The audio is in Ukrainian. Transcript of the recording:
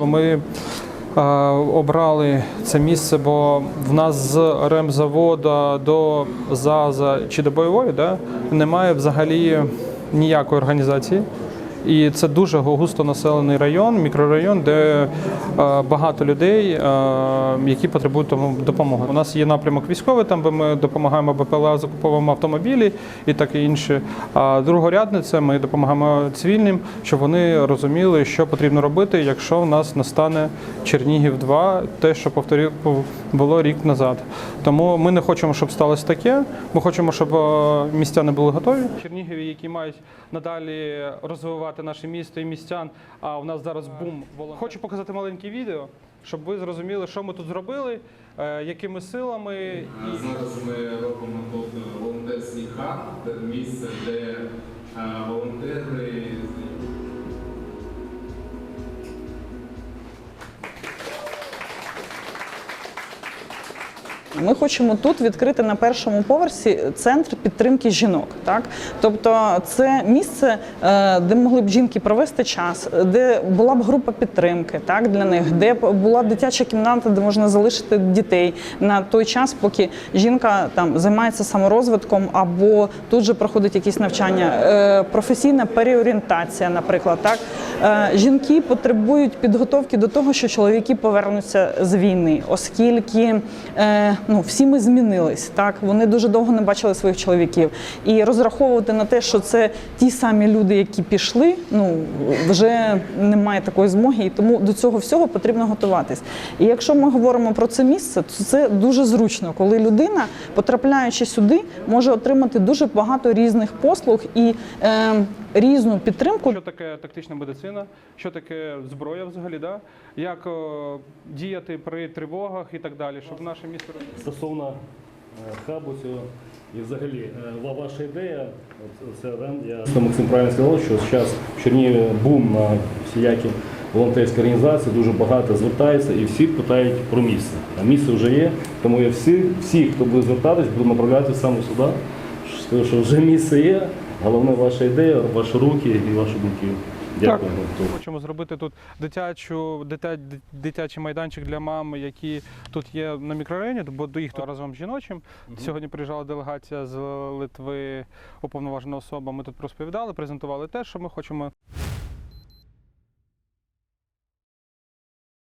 Ми обрали це місце, бо в нас з ремзавода до ЗАЗа чи до бойової да, немає взагалі ніякої організації. І це дуже густо населений район, мікрорайон, де е, багато людей, е, які потребують допомоги. У нас є напрямок військовий, там де ми допомагаємо БПЛА, закуповуємо автомобілі і таке інше. А другорядне це ми допомагаємо цивільним, щоб вони розуміли, що потрібно робити, якщо в нас настане Чернігів 2, те, що повторив було рік назад. Тому ми не хочемо, щоб сталося таке. Ми хочемо, щоб е, містяни були готові. Чернігові, які мають надалі розвивати наше місто і містян. А у нас зараз бум. Хочу показати маленьке відео, щоб ви зрозуміли, що ми тут зробили, е, якими силами. А Зараз ми робимо тут волонтерський хаб, місце, де е, волонтери Ми хочемо тут відкрити на першому поверсі центр підтримки жінок. Так, тобто це місце, е, де могли б жінки провести час, де була б група підтримки, так для них, де була дитяча кімната, де можна залишити дітей на той час, поки жінка там займається саморозвитком або тут же проходить якісь навчання, Е, професійна переорієнтація, наприклад, так жінки потребують підготовки до того, що чоловіки повернуться з війни, оскільки е, ну всі ми змінились. Так вони дуже довго не бачили своїх чоловіків, і розраховувати на те, що це ті самі люди, які пішли, ну вже немає такої змоги, і тому до цього всього потрібно готуватись. І якщо ми говоримо про це місце, то це дуже зручно, коли людина, потрапляючи сюди, може отримати дуже багато різних послуг і е, різну підтримку. Що таке тактична медицина, що таке зброя взагалі, да? як е, діяти при тривогах і так далі, щоб наше місто Стосовно е, хабу цього і взагалі е, ва- ваша ідея, от це Рен, я що Максим правильно сказав, що зараз в Чернігові бум на всіякі волонтерські організації, дуже багато звертається і всі питають про місце. А місце вже є, тому я всі, всі хто буде звертатись, буду направляти саме сюди. Скажу, що вже місце є. Головне ваша ідея, ваші руки і ваші думки. Дякую. Хочемо зробити тут дитячу, дитя, дитячий майданчик для мам, які тут є на мікрорайоні, бо до їх разом з жіночим. Сьогодні приїжджала делегація з Литви, уповноважена особа. Ми тут розповідали, презентували те, що ми хочемо